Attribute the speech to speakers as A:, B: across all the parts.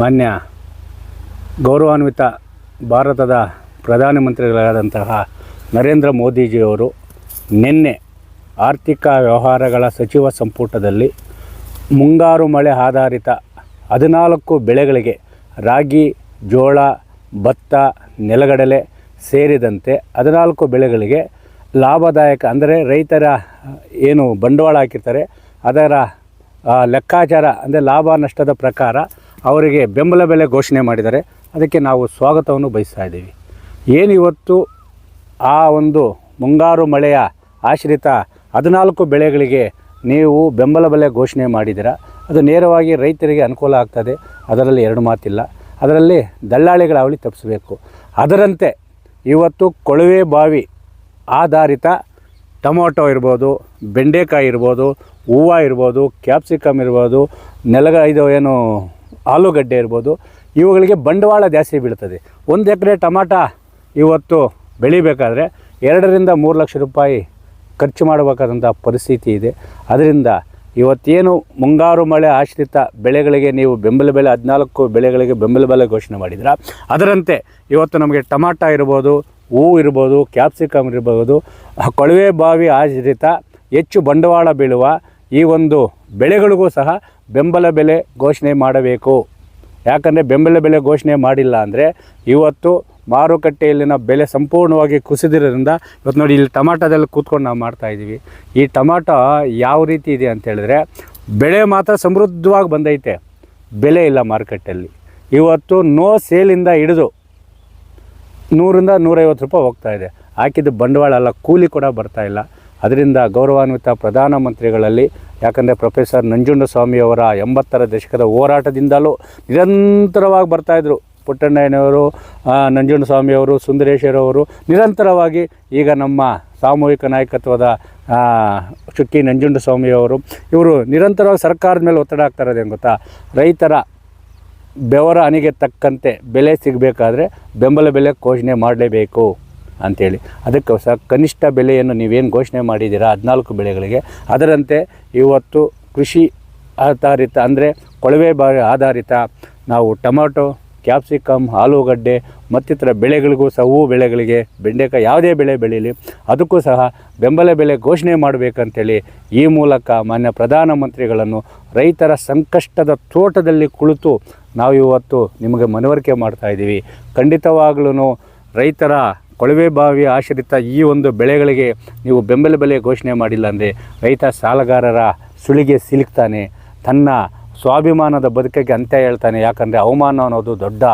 A: ಮಾನ್ಯ ಗೌರವಾನ್ವಿತ ಭಾರತದ ಪ್ರಧಾನಮಂತ್ರಿಗಳಾದಂತಹ ನರೇಂದ್ರ ಮೋದಿಜಿಯವರು ನಿನ್ನೆ ಆರ್ಥಿಕ ವ್ಯವಹಾರಗಳ ಸಚಿವ ಸಂಪುಟದಲ್ಲಿ ಮುಂಗಾರು ಮಳೆ ಆಧಾರಿತ ಹದಿನಾಲ್ಕು ಬೆಳೆಗಳಿಗೆ ರಾಗಿ, ಜೋಳ, ಭತ್ತ, ನೆಲಗಡಲೆ ಸೇರಿದಂತೆ ಹದಿನಾಲ್ಕು ಬೆಳೆಗಳಿಗೆ ಲಾಭದಾಯಕ ಅಂದರೆ ರೈತರ ಏನು ಬಂಡವಾಳ ಹಾಕಿರ್ತಾರೆ ಅದರ ಲೆಕ್ಕಾಚಾರ ಅಂದರೆ ಲಾಭ ನಷ್ಟದ ಪ್ರಕಾರ ಅವರಿಗೆ ಬೆಂಬಲ ಬೆಲೆ ಘೋಷಣೆ ಮಾಡಿದ್ದಾರೆ. ಅದಕ್ಕೆ ನಾವು ಸ್ವಾಗತವನ್ನು ಬಯಸ್ತಾ ಇದ್ದೀವಿ. ಏನು ಇವತ್ತು ಆ ಒಂದು ಮುಂಗಾರು ಮಳೆಯ ಆಶ್ರಿತ ಹದಿನಾಲ್ಕು ಬೆಳೆಗಳಿಗೆ ನೀವು ಬೆಂಬಲ ಬೆಲೆ ಘೋಷಣೆ ಮಾಡಿದ್ದೀರ? ಅದು ನೇರವಾಗಿ ರೈತರಿಗೆ ಅನುಕೂಲ ಆಗ್ತದೆ. ಅದರಲ್ಲಿ ಎರಡು ಮಾತಿಲ್ಲ. ಅದರಲ್ಲಿ ದಲ್ಲಾಳಿಗಳ ಅವಳಿ ತಪ್ಪಿಸಬೇಕು. ಅದರಂತೆ ಇವತ್ತು ಕೊಳವೆ ಬಾವಿ ಆಧಾರಿತ ಟೊಮೊಟೊ ಇರ್ಬೋದು, ಬೆಂಡೆಕಾಯಿ ಇರ್ಬೋದು, ಹೂವು ಇರ್ಬೋದು, ಕ್ಯಾಪ್ಸಿಕಮ್ ಇರ್ಬೋದು, ನೆಲಗ ಇದು ಏನು ಆಲೂಗಡ್ಡೆ ಇರ್ಬೋದು, ಇವುಗಳಿಗೆ ಬಂಡವಾಳ ಜಾಸ್ತಿ ಬೀಳ್ತದೆ. ಒಂದು ಎಕರೆ ಟಮಾಟ ಇವತ್ತು ಬೆಳಿಬೇಕಾದ್ರೆ ಎರಡರಿಂದ ಮೂರು ಲಕ್ಷ ರೂಪಾಯಿ ಖರ್ಚು ಮಾಡಬೇಕಾದಂಥ ಪರಿಸ್ಥಿತಿ ಇದೆ. ಅದರಿಂದ ಇವತ್ತೇನು ಮುಂಗಾರು ಮಳೆ ಆಶ್ರಿತ ಬೆಳೆಗಳಿಗೆ ನೀವು ಬೆಂಬಲ ಬೆಲೆ ಹದಿನಾಲ್ಕು ಬೆಳೆಗಳಿಗೆ ಬೆಂಬಲ ಬೆಲೆ ಘೋಷಣೆ ಮಾಡಿದ್ರ ಅದರಂತೆ ಇವತ್ತು ನಮಗೆ ಟಮಾಟ ಇರ್ಬೋದು ಹೂವು ಇರ್ಬೋದು, ಕ್ಯಾಪ್ಸಿಕಮ್ ಇರ್ಬೋದು, ಕೊಳವೆ ಬಾವಿ ಆಶ್ರಿತ ಹೆಚ್ಚು ಬಂಡವಾಳ ಬೀಳುವ ಈ ಒಂದು ಬೆಳೆಗಳಿಗೂ ಸಹ ಬೆಂಬಲ ಬೆಲೆ ಘೋಷಣೆ ಮಾಡಬೇಕು. ಯಾಕಂದರೆ ಬೆಂಬಲ ಬೆಲೆ ಘೋಷಣೆ ಮಾಡಿಲ್ಲ ಅಂದರೆ ಇವತ್ತು ಮಾರುಕಟ್ಟೆಯಲ್ಲಿನ ಬೆಲೆ ಸಂಪೂರ್ಣವಾಗಿ ಕುಸಿದಿರೋದ್ರಿಂದ ಇವತ್ತು ನೋಡಿ ಇಲ್ಲಿ ಟಮಾಟದಲ್ಲಿ ಕೂತ್ಕೊಂಡು ನಾವು ಮಾಡ್ತಾಯಿದ್ದೀವಿ ಈ ಟಮಾಟೋ ಯಾವ ರೀತಿ ಇದೆ ಅಂತ ಹೇಳಿದ್ರೆ ಬೆಳೆ ಮಾತ್ರ ಸಮೃದ್ಧವಾಗಿ ಬಂದೈತೆ. ಬೆಲೆ ಇಲ್ಲ ಮಾರುಕಟ್ಟೆಯಲ್ಲಿ. ಇವತ್ತು ನೋ ಸೇಲಿಂದ ಹಿಡಿದು ನೂರಿಂದ ನೂರೈವತ್ತು ರೂಪಾಯಿ ಹೋಗ್ತಾ ಇದೆ. ಹಾಕಿದ್ದು ಬಂಡವಾಳ ಅಲ್ಲ, ಕೂಲಿ ಕೂಡ ಬರ್ತಾ ಇಲ್ಲ. ಅದರಿಂದ ಗೌರವಾನ್ವಿತ ಪ್ರಧಾನಮಂತ್ರಿಗಳಲ್ಲಿ ಯಾಕಂದರೆ ಪ್ರೊಫೆಸರ್ ನಂಜುಂಡಸ್ವಾಮಿಯವರ ಎಂಬತ್ತರ ದಶಕದ ಹೋರಾಟದಿಂದಲೂ ನಿರಂತರವಾಗಿ ಬರ್ತಾಯಿದ್ರು ಪುಟ್ಟಣ್ಣಯ್ಯನವರು ನಂಜುಂಡಸ್ವಾಮಿಯವರು ಸುಂದರೇಶ್ವರವರು ನಿರಂತರವಾಗಿ ಈಗ ನಮ್ಮ ಸಾಮೂಹಿಕ ನಾಯಕತ್ವದ ಚುಕ್ಕಿ ನಂಜುಂಡಸ್ವಾಮಿಯವರು ಇವರು ನಿರಂತರವಾಗಿ ಸರ್ಕಾರದ ಮೇಲೆ ಒತ್ತಡ ಆಗ್ತಾ ಏನು ಗೊತ್ತಾ? ರೈತರ ಬೆವರ ಅನಿಗೆ ತಕ್ಕಂತೆ ಬೆಲೆ ಸಿಗಬೇಕಾದ್ರೆ ಬೆಂಬಲ ಬೆಲೆ ಘೋಷಣೆ ಮಾಡಲೇಬೇಕು. ಅಂಥೇಳಿ ಅದಕ್ಕೋಸ್ಕರ ಕನಿಷ್ಠ ಬೆಲೆಯನ್ನು ನೀವೇನು ಘೋಷಣೆ ಮಾಡಿದ್ದೀರಾ? ಹದಿನಾಲ್ಕು ಬೆಳೆಗಳಿಗೆ. ಅದರಂತೆ ಇವತ್ತು ಕೃಷಿ ಆಧಾರಿತ ಅಂದರೆ ಕೊಳವೆ ಬಾವಿ ಆಧಾರಿತ ನಾವು ಟೊಮಾಟೊ ಕ್ಯಾಪ್ಸಿಕಮ್ ಆಲೂಗಡ್ಡೆ ಮತ್ತಿತರ ಬೆಳೆಗಳಿಗೂ ಸಹ ಹೂವು ಬೆಳೆಗಳಿಗೆ ಬೆಂಡೆಕಾಯಿ ಯಾವುದೇ ಬೆಳೆ ಬೆಳೀಲಿ ಅದಕ್ಕೂ ಸಹ ಬೆಂಬಲ ಬೆಲೆ ಘೋಷಣೆ ಮಾಡಬೇಕಂತೇಳಿ ಈ ಮೂಲಕ ಮಾನ್ಯ ಪ್ರಧಾನಮಂತ್ರಿಗಳನ್ನು ರೈತರ ಸಂಕಷ್ಟದ ತೋಟದಲ್ಲಿ ಕುಳಿತು ನಾವು ಇವತ್ತು ನಿಮಗೆ ಮನವರಿಕೆ ಮಾಡ್ತಾ ಇದ್ದೀವಿ. ಖಂಡಿತವಾಗ್ಲೂ ರೈತರ ಕೊಳವೆ ಬಾವಿ ಆಶ್ರಿತ ಈ ಒಂದು ಬೆಳೆಗಳಿಗೆ ನೀವು ಬೆಂಬಲ ಬೆಲೆ ಘೋಷಣೆ ಮಾಡಿಲ್ಲ ಅಂದರೆ ರೈತ ಸಾಲಗಾರರ ಸುಳಿಗೆ ಸಿಲುಕ್ತಾನೆ. ತನ್ನ ಸ್ವಾಭಿಮಾನದ ಬದುಕಿಗೆ ಅಂತ್ಯ ಹೇಳ್ತಾನೆ. ಯಾಕಂದರೆ ಅವಮಾನ ಅನ್ನೋದು ದೊಡ್ಡ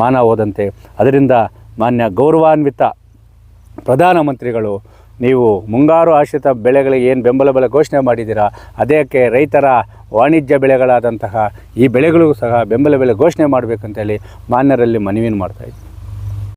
A: ಮಾನ ಹೋದಂತೆ. ಅದರಿಂದ ಮಾನ್ಯ ಗೌರವಾನ್ವಿತ ಪ್ರಧಾನಮಂತ್ರಿಗಳು, ನೀವು ಮುಂಗಾರು ಆಶ್ರಿತ ಬೆಳೆಗಳಿಗೆ ಏನು ಬೆಂಬಲ ಬೆಲೆ ಘೋಷಣೆ ಮಾಡಿದ್ದೀರಾ ಅದಕ್ಕೆ ರೈತರ ವಾಣಿಜ್ಯ ಬೆಳೆಗಳಾದಂತಹ ಈ ಬೆಳೆಗಳಿಗೂ ಸಹ ಬೆಂಬಲ ಬೆಲೆ ಘೋಷಣೆ ಮಾಡಬೇಕಂತೇಳಿ ಮಾನ್ಯರಲ್ಲಿ ಮನವಿಯನ್ನು ಮಾಡ್ತಾಯಿದ್ದೀನಿ